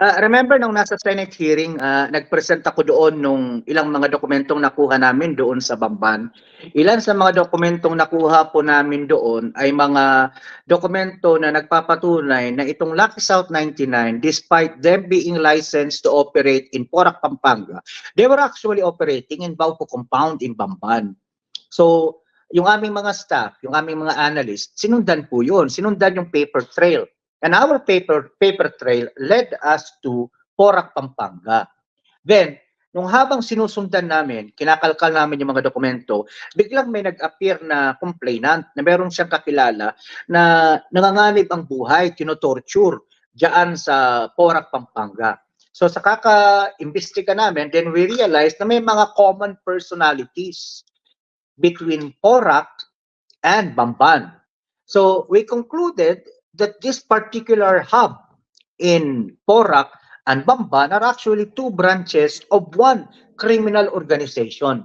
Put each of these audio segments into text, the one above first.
Ah, remember nung nasa Senate hearing, ah, nag-present ako doon nung ilang mga dokumentong nakuha namin doon sa Bamban. Ilan sa mga dokumentong nakuha po namin doon ay mga dokumento na nagpapatunay na itong Lucky South 99, despite them being licensed to operate in Porac, Pampanga, they were actually operating in Bauco Compound in Bamban. So, yung aming mga staff, yung aming mga analysts, sinundan po yun. Sinundan yung paper trail. And our paper paper trail led us to Porac, Pampanga. Then, nung habang sinusundan namin, kinakalkal namin yung mga dokumento, biglang may nag-appear na complainant na meron siyang kakilala na nanganganib ang buhay, tinotorture diyan sa Porac, Pampanga. So sa kaka-imbestiga namin, then we realized na may mga common personalities between Porac and Bamban. So we concluded that this particular hub in Porac and Bamban are actually two branches of one criminal organization.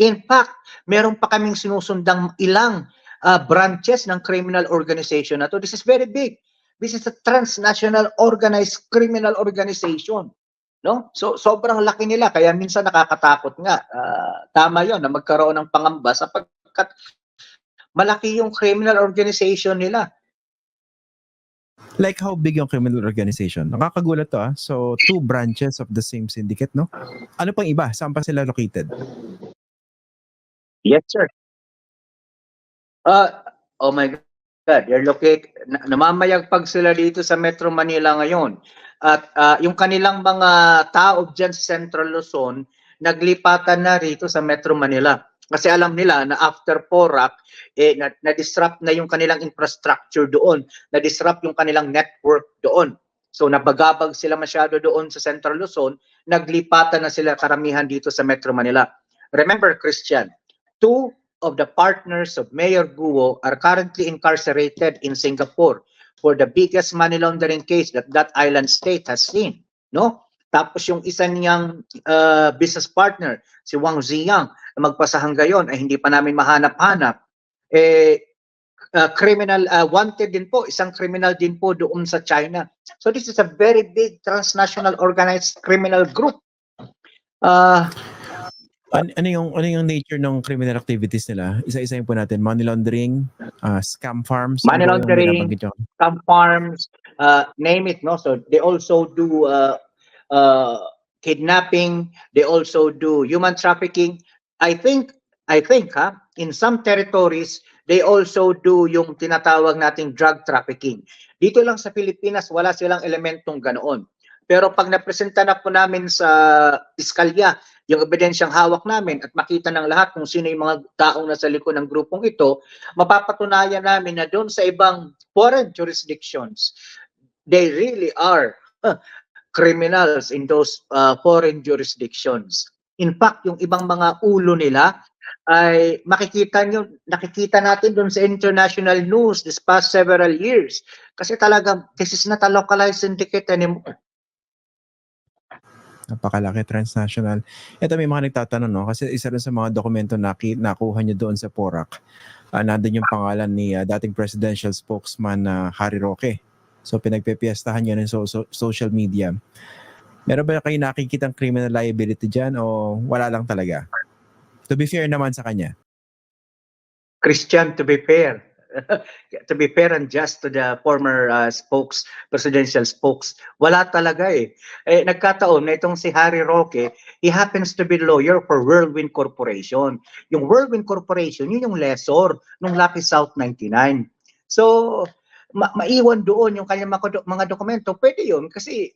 In fact, meron pa kaming sinusundang ilang uh, branches ng criminal organization na to. This is very big. This is a transnational organized criminal organization. No? So sobrang laki nila kaya minsan nakakatakot nga. Uh, tama 'yon na magkaroon ng pangamba sapagkat malaki yung criminal organization nila. Like how big yung criminal organization? Nakakagulat to ah. So, two branches of the same syndicate, no? Ano pang iba? Saan pa sila located? Yes, sir. Uh, oh my God, they're located, na- namamayagpag sila dito sa Metro Manila ngayon. At uh, yung kanilang mga tao dyan sa Central Luzon, naglipatan na rito sa Metro Manila. Kasi alam nila na after Porac, eh, na, na-disrupt na yung kanilang infrastructure doon, na-disrupt yung kanilang network doon. So nabagabag sila masyado doon sa Central Luzon, naglipatan na sila karamihan dito sa Metro Manila. Remember, Christian, two of the partners of Mayor Guo are currently incarcerated in Singapore for the biggest money laundering case that that island state has seen. No? Tapos yung isa niyang uh, business partner, si Wang Ziyang, na magpasahang gayon ay hindi pa namin mahanap-hanap. Eh, uh, criminal, uh, wanted din po, isang criminal din po doon sa China. So this is a very big transnational organized criminal group. Uh, Ano, ano yung ano yung nature ng criminal activities nila? Isa-isahin po natin. Money laundering, uh, scam farms. Money laundering. scam farms, uh, name it, no? So they also do uh, uh, kidnapping. They also do human trafficking. I think, I think, ha, in some territories, they also do yung tinatawag nating drug trafficking. Dito lang sa Pilipinas, wala silang elementong ganoon. Pero pag napresenta na po namin sa iskalya, yung ebidensyang hawak namin at makita ng lahat kung sino yung mga taong nasa likod ng grupong ito, mapapatunayan namin na doon sa ibang foreign jurisdictions, they really are criminals in those uh, foreign jurisdictions. In fact, yung ibang mga ulo nila ay makikita nyo, nakikita natin doon sa international news this past several years. Kasi talaga, this is not a localized syndicate anymore. Napakalaki, transnational. Ito may mga nagtatanong, no? Kasi isa rin sa mga dokumento na nakuha niyo doon sa Porac, uh, nandun yung pangalan ni uh, dating presidential spokesman na Harry Roque. So pinagpepiestahan niya ng so- so- social media. Meron ba kayo nakikitang criminal liability dyan o wala lang talaga? To be fair naman sa kanya. Christian, to be fair, to be fair and just to the former uh, spokes, presidential spokes, wala talaga eh. eh. Nagkataon na itong si Harry Roque, he happens to be lawyer for Whirlwind Corporation. Yung Whirlwind Corporation, yun yung lessor nung Lucky South 99. So, ma- maiwan doon yung kanyang mga, mga dokumento, pwede yun kasi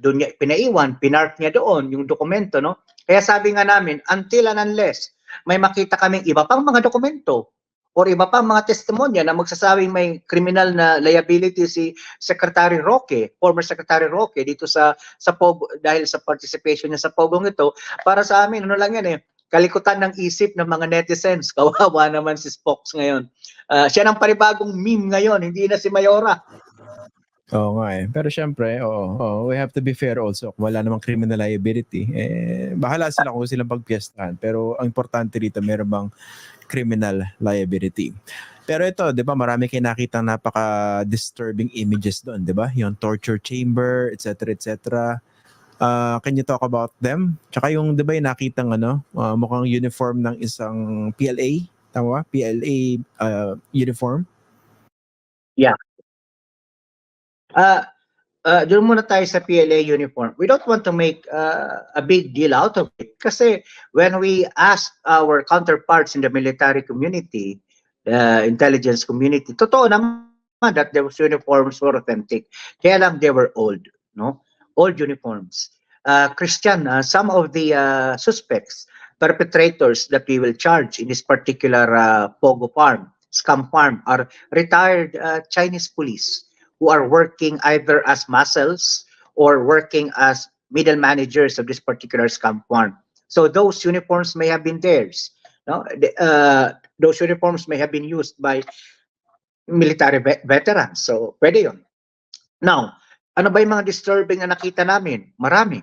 doon niya pinaiwan, pinark niya doon yung dokumento, no? Kaya sabi nga namin, until and unless may makita kaming iba pang mga dokumento or iba pang mga testimonya na magsasabing may criminal na liability si Secretary Roque, former Secretary Roque dito sa sa POG dahil sa participation niya sa POGong ito, para sa amin ano lang yan eh, kalikutan ng isip ng mga netizens. Kawawa naman si Spox ngayon. Ah, siya ng panibagong meme ngayon, hindi na si Mayora. Oo nga eh. Pero syempre, oo, oo, we have to be fair also. Kung wala namang criminal liability, eh, bahala sila kung silang pagpiestahan. Pero ang importante dito, meron bang criminal liability. Pero ito, 'di ba, marami kayo nakitang napaka-disturbing images doon, 'di ba? Yung torture chamber, etc. etc. Uh, can you talk about them? Tsaka yung 'di ba yung nakitang ano, uh, mukhang uniform ng isang PLA, tama ba? PLA uh, uniform. Uh, uh, doon muna tayo sa PLA uniform. We don't want to make uh, a big deal out of it kasi when we ask our counterparts in the military community, the intelligence community, totoo naman that those uniforms were authentic. Kaya lang they were old, no? Old uniforms. Uh, Christian, uh, some of the uh, suspects, perpetrators that we will charge in this particular Pogo farm, scam farm, are retired Chinese police who are working either as muscles or working as middle managers of this particular scam farm. So those uniforms may have been theirs. No, uh, those uniforms may have been used by military ve- veterans. So pwede yun. Now, ano ba yung mga disturbing na nakita namin? Marami.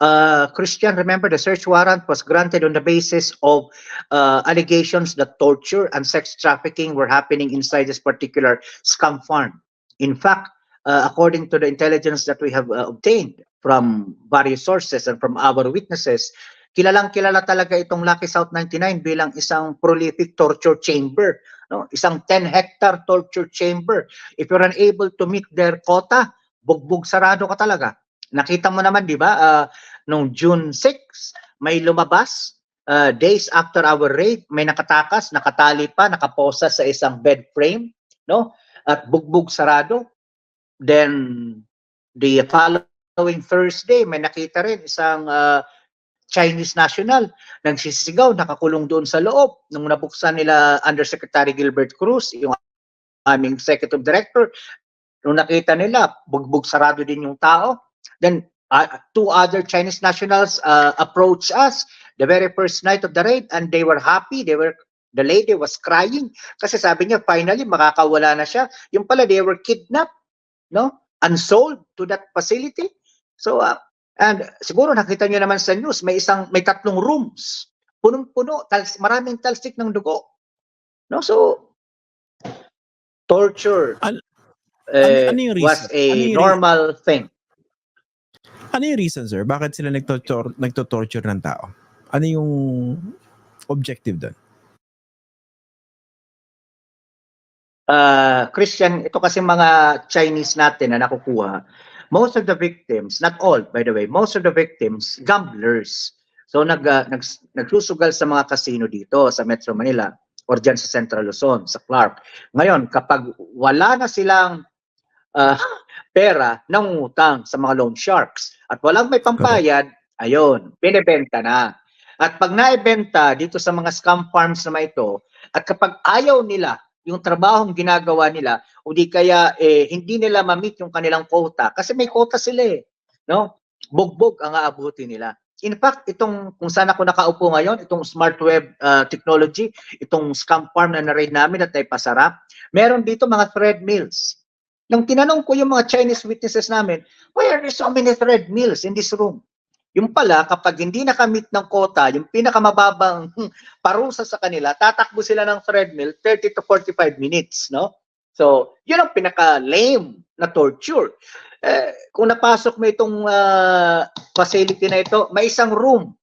Uh, Christian, remember the search warrant was granted on the basis of uh, allegations that torture and sex trafficking were happening inside this particular scam farm. In fact, uh, according to the intelligence that we have uh, obtained from various sources and from our witnesses, kilalang kilala talaga itong Lucky South 99 bilang isang prolific torture chamber, no? Isang 10 hectare torture chamber. If you're unable to meet their quota, bugbog sarado ka talaga. Nakita mo naman, di ba? Uh, nung June 6, may lumabas uh, days after our raid, may nakatakas, nakatali pa, nakaposa sa isang bed frame, no? At bugbog sarado. Then the following Thursday, may nakita rin isang uh, Chinese national nagsisigaw, nakakulong doon sa loob. Nung nabuksan nila Undersecretary Gilbert Cruz, yung aming executive director, nung nakita nila, bugbog sarado din yung tao. Then uh, two other Chinese nationals uh, approached us the very first night of the raid and they were happy. They were the lady was crying kasi sabi niya finally makakawala na siya. Yung pala they were kidnapped, no? Unsold to that facility. So uh, and siguro nakita niyo naman sa news may isang may tatlong rooms. Punong-puno, tals, maraming talsik ng dugo. No? So torture An- eh, ano yung was reason? a Ano yung reason? normal thing. Ano yung reason, sir? Bakit sila nagto-tor- nagto-torture ng tao? Ano yung objective doon? uh, Christian, ito kasi mga Chinese natin na nakukuha, most of the victims, not all by the way, most of the victims, gamblers. So nag, uh, nag, nagsusugal sa mga casino dito sa Metro Manila or dyan sa Central Luzon, sa Clark. Ngayon, kapag wala na silang uh, pera, nangungutang sa mga loan sharks. At walang may pampayad, ayun, binebenta na. At pag naibenta dito sa mga scam farms na ito, at kapag ayaw nila yung trabahong ginagawa nila o di kaya eh, hindi nila ma-meet yung kanilang quota kasi may quota sila eh no? Bugbog ang aabuti nila. In fact itong kung saan ako nakaupo ngayon itong smart web uh, technology itong scam farm na na-raid namin at ay pasara meron dito mga thread mills nung tinanong ko yung mga Chinese witnesses namin why are there so many thread mills in this room yung pala, kapag hindi nakamit ng quota, yung pinakamababang parusa sa kanila, tatakbo sila ng treadmill 30 to 45 minutes, no? So, yun ang pinaka-lame na torture. Eh, kung napasok mo itong ah, facility na ito, may isang room,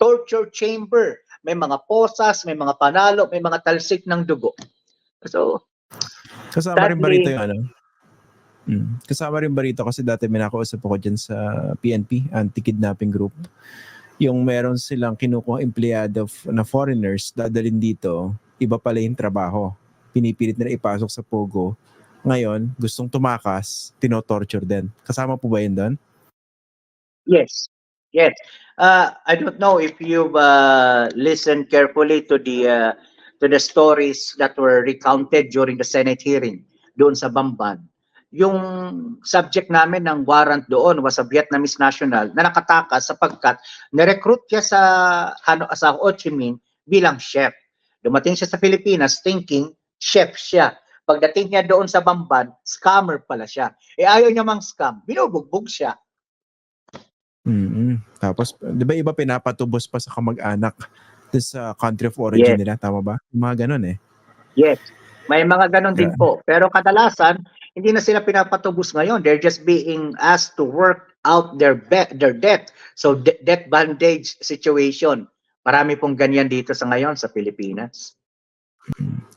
torture chamber. May mga posas, may mga panalo, may mga talsik ng dugo. So, Kasama rin ba rito yung ano? Mm. Kasama rin ba rito kasi dati may nakausap ako dyan sa PNP, anti-kidnapping group. Yung meron silang kinukuha empleyado na foreigners, dadalhin dito, iba pala yung trabaho. Pinipilit nila ipasok sa Pogo. Ngayon, gustong tumakas, tinotorture din. Kasama po ba yun doon? Yes, yes. Uh, I don't know if you've uh, listened carefully to the uh, to the stories that were recounted during the Senate hearing doon sa Bamban. Yung subject namin ng warrant doon was a Vietnamese national na nakatakas sapagkat nirecruit siya sa Hano sa Ho Chi Minh bilang chef. Dumating siya sa Pilipinas thinking chef siya. Pagdating niya doon sa Bamban, scammer pala siya. Eh ayaw niya mang scam, binubugbog siya. mm Tapos, di ba iba pinapatubos pa sa kamag-anak sa country of origin Yes. nila, tama ba? Mga ganun eh. Yes. May mga ganon din po. Pero kadalasan, hindi na sila pinapatubos ngayon. They're just being asked to work out their be- their debt. So de- debt bandage situation. Marami pong ganyan dito sa ngayon sa Pilipinas.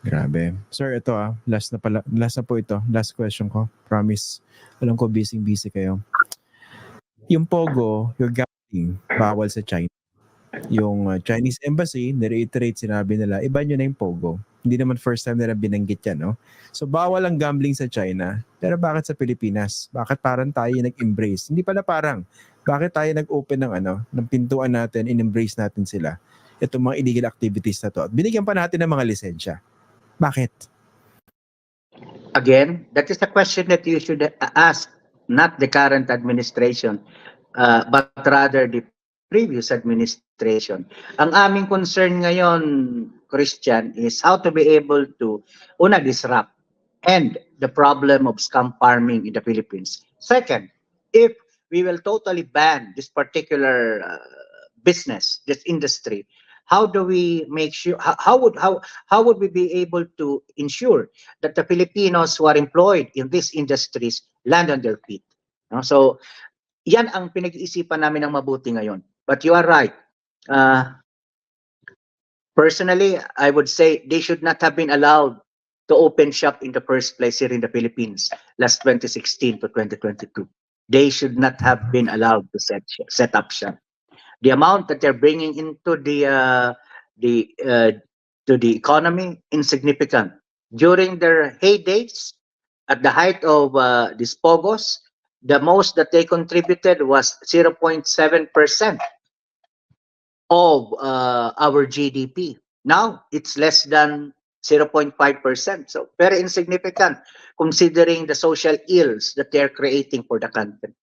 Grabe. Sir, ito ah. Last na pala. Last na po ito. Last question ko. Promise. Alam ko busy-busy kayo. Yung Pogo, yung gambling, bawal sa China. Yung uh, Chinese Embassy, nireiterate sinabi nila, iba nyo na yung Pogo. Hindi naman first time nila binanggit yan, no? So, bawal ang gambling sa China. Pero bakit sa Pilipinas? Bakit parang tayo nag-embrace? Hindi pala parang. Bakit tayo nag-open ng ano, ng pintuan natin, in-embrace natin sila? Itong mga illegal activities na to. At binigyan pa natin ng mga lisensya. Bakit? Again, that is a question that you should uh, ask, not the current administration, uh, but rather the previous administration. Ang aming concern ngayon, Christian, is how to be able to, una, disrupt, and the problem of scam farming in the Philippines. Second, if we will totally ban this particular uh, business, this industry, how do we make sure, how, how would, how, how would we be able to ensure that the Filipinos who are employed in these industries land on their feet. No? So, yan ang pinag-iisipan namin ng mabuti ngayon. But you are right. Uh, personally, I would say they should not have been allowed to open shop in the first place here in the Philippines last 2016 to 2022. They should not have been allowed to set set up shop. The amount that they're bringing into the uh, the uh, to the economy insignificant during their heydays, at the height of uh, these pogos, the most that they contributed was 0.7% of uh, our GDP. Now, it's less than 0.5%. So, very insignificant considering the social ills that they are creating for the country.